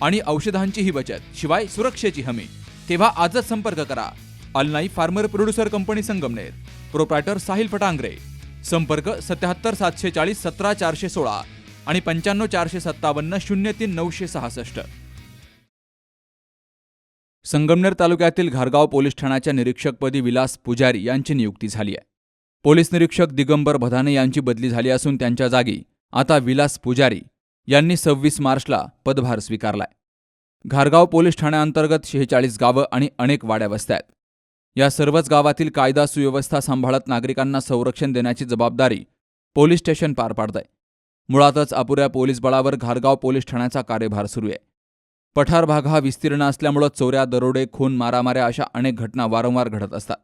आणि औषधांचीही बचत शिवाय सुरक्षेची हमी. तेव्हा आजच संपर्क करा. Alnai farmer producer company Sangamner. Proprietor Sahil Fatangare. संपर्क सत्याहत्तर सातशे चाळीस सतरा चारशे सोळा आणि पंच्याण्णव चारशे सत्तावन्न शून्य तीन नऊशे सहासष्ट. संगमनेर तालुक्यातील घारगाव पोलीस ठाण्याच्या निरीक्षकपदी विलास पुजारी यांची नियुक्ती झाली आहे. पोलीस निरीक्षक दिगंबर भदाने यांची बदली झाली असून त्यांच्या जागी आता विलास पुजारी यांनी सव्वीस मार्चला पदभार स्वीकारलाय. घारगाव पोलीस ठाण्याअंतर्गत शेहेचाळीस गावं आणि अनेक वाड्या वस्त्या आहेत. या सर्वच गावातील कायदा सुव्यवस्था सांभाळत नागरिकांना संरक्षण देण्याची जबाबदारी पोलीस स्टेशन पार पाडतंय. मुळातच अपुऱ्या पोलीस बळावर घारगाव पोलीस ठाण्याचा कार्यभार सुरू आहे. पठार भाग हा विस्तीर्ण असल्यामुळं चोऱ्या दरोडे खून मारामाऱ्या अशा अनेक घटना वारंवार घडत असतात.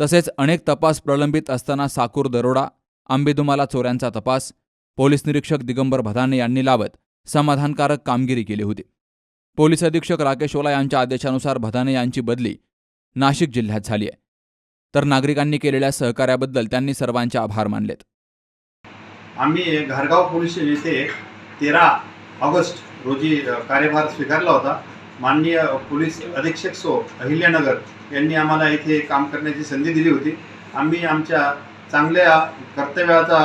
तसेच अनेक तपास प्रलंबित असताना साकूर दरोडा आंबेदुमाला चोऱ्यांचा तपास पोलीस निरीक्षक दिगंबर भदाने यांनी लावत समाधानकारक कामगिरी केली होती. पोलीस अधीक्षक राकेश ओला यांच्या आदेशानुसार भदाने यांची बदली नाशिक जिल्ह्यात झाली आहे. तर नागरिकांनी केलेल्या सहकार्याबद्दल त्यांनी सर्वांचे आभार मानलेत. आम्ही घरगाव पोलीस येथे तेरा ऑगस्ट रोजी कार्यभार स्वीकारला होता. माननीय पोलीस अधीक्षक सो अहिल्यानगर यांनी आम्हाला इथे काम करण्याची संधी दिली होती. आम्ही आमच्या चांगल्या कर्तव्याचा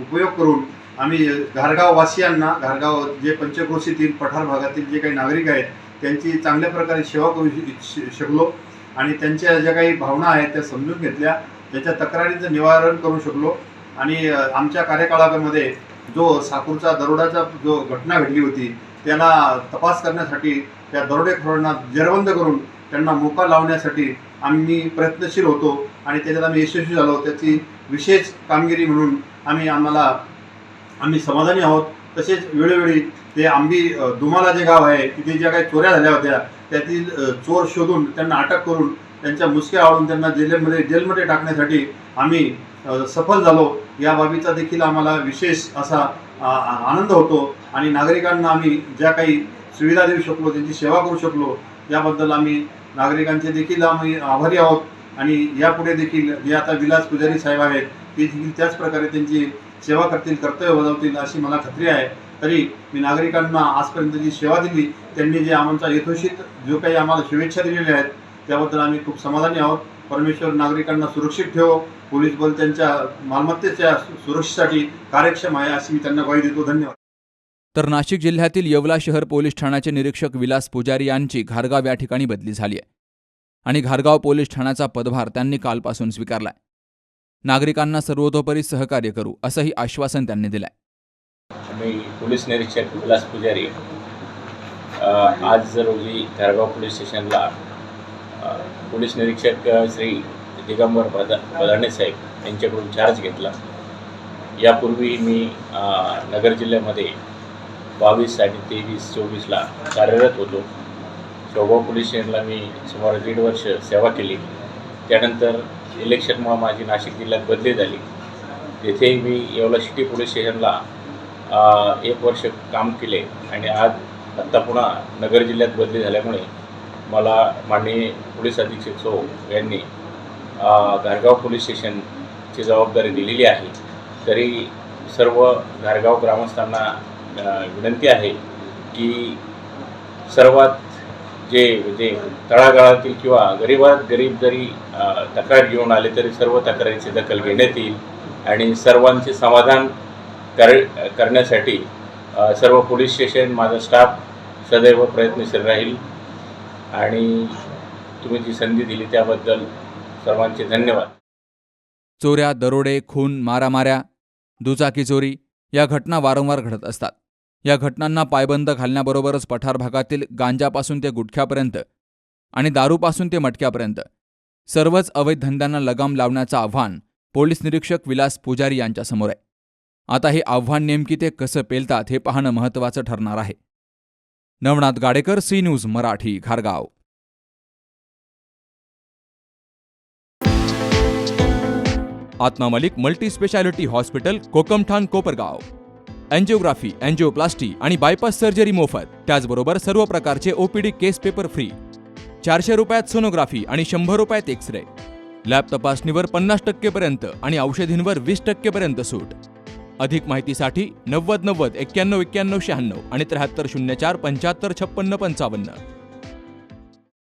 उपयोग करून आम्ही घारगाव वासियांना घारगाव जे पंचक्रोशीतील पठार भागातील जे काही नागरिक आहेत त्यांची चांगल्या प्रकारे सेवा करू श- शकलो आणि त्यांच्या ज्या काही भावना आहेत त्या समजून घेतल्या. त्याच्या तक्रारीचं निवारण करू शकलो आणि आमच्या कार्यकाळामध्ये जो साकूरचा दरोडाचा जो घटना घडली होती त्याला तपास करण्यासाठी त्या दरोडेखोरांना जेरबंद करून त्यांना मोका लावण्यासाठी आम्ही प्रयत्नशील होतो आणि त्याच्यात आम्ही यशस्वी झालो. त्याची विशेष कामगिरी म्हणून आम्ही आम्हाला आम्ही समाधानी आहोत. तसेच वेळोवेळी ते आंबी दुमाला जे गाव आहे तिथे ज्या काही चोऱ्या झाल्या होत्या त्यातील चोर शोधून त्यांना अटक करून त्यांच्या मुसक्या आवडून त्यांना जेलमध्ये जेलमध्ये टाकण्यासाठी आम्ही सफल झालो. या बाबीचा देखील आम्हाला विशेष असा आनंद होतो. आणि नागरिकांना आम्ही ज्या काही सुविधा देऊ शकलो त्यांची सेवा करू शकलो याबद्दल आम्ही नागरिकांचे देखील आम्ही आभारी आहोत. आणि यापुढे देखील जे आता विलास पुजारी साहेब आहेत ते देखील त्याच प्रकारे त्यांची सेवा करतील कर्तव्य बजावतील अशी मला खात्री आहे. तरी मी नागरिकांना आजपर्यंत जी सेवा दिली त्यांनी जे आमचा यथोषित जो काही आम्हाला शुभेच्छा दिलेल्या आहेत त्याबद्दल आम्ही खूप समाधानी आहोत. परमेश्वर नागरिकांना सुरक्षित ठेवो पोलीस बल त्यांच्या मालमत्तेच्या सु- सुरक्षेसाठी कार्यक्षम आहे अशी मी त्यांना ग्वाही देतो. धन्यवाद. तर नाशिक जिल्ह्यातील येवला शहर पोलीस ठाण्याचे निरीक्षक विलास पुजारी यांची घारगाव या ठिकाणी बदली झाली आहे. आणि घारगाव पोलीस ठाण्याचा पदभार त्यांनी कालपासून स्वीकारलाय. नागरिकांना सर्वतोपरी सहकार्य करू असंही आश्वासन त्यांनी दिलंय. मी पोलीस निरीक्षक विलास पुजारी आज रोजी धारगाव पोलीस स्टेशनला पोलीस निरीक्षक श्री दिगंबर बदा बदाणे साहेब यांच्याकडून चार्ज घेतला. यापूर्वी मी नगर जिल्ह्यामध्ये बावीस आणि तेवीस चोवीसला कार्यरत होतो. शोभा पोलीस स्टेशनला मी सुमारे दीड वर्ष सेवा केली. त्यानंतर इलेक्शनमुळं माझी नाशिक जिल्ह्यात बदली झाली. तेथे मी येवला सिटी पोलीस स्टेशनला एक वर्ष काम केले आणि आज आत्ता पुन्हा नगर जिल्ह्यात बदली झाल्यामुळे मला माननीय पोलीस अधीक्षक सो यांनी घारगाव पोलीस स्टेशनची जबाबदारी दिलेली आहे. तरी सर्व घारगाव ग्रामस्थांना विनंती आहे की सर्वात जे म्हणजे तळागाळातील किंवा गरीबात गरीब जरी तक्रार घेऊन आले तरी सर्व तक्रारीची दखल घेण्यात येईल आणि सर्वांचे समाधान कर करण्यासाठी सर्व पोलीस स्टेशन माझा स्टाफ सदैव प्रयत्नशील राहील. आणि तुम्ही जी संधी दिली त्याबद्दल सर्वांचे धन्यवाद. चोऱ्या दरोडे खून मारामाऱ्या दुचाकी चोरी या घटना वारंवार घडत असतात. या घटनांना पायबंद घालण्याबरोबरच पठार भागातील गांजापासून ते गुटख्यापर्यंत आणि दारूपासून ते मटक्यापर्यंत सर्वच अवैध धंद्यांना लगाम लावण्याचं आव्हान पोलीस निरीक्षक विलास पुजारी यांच्यासमोर आहे. आता हे आव्हान नेमकी ते कसं पेलतात हे पाहणं महत्त्वाचं ठरणार आहे. Navnath Gadekar C news Marathi घारगाव Atma Malik multi speciality hospital Kokamthan Kopargaon. Angiography angioplasty आणि बायपास सर्जरी मोफत त्याचबरोबर सर्व प्रकारचे ओपीडी केस पेपर फ्री. चारशे रुपयात सोनोग्राफी आणि शंभर रुपयात एक्स रे लॅब तपासणीवर पन्नास टक्केपर्यंत आणि औषधींवर वीस टक्केपर्यंत सूट. अधिक माहितीसाठी नव्वद नव्वद एक्क्याण्णव एक्क्याण्णव शहाण्णव आणि त्र्याहत्तर शून्य चार पंच्याहत्तर छप्पन्न पंचावन्न.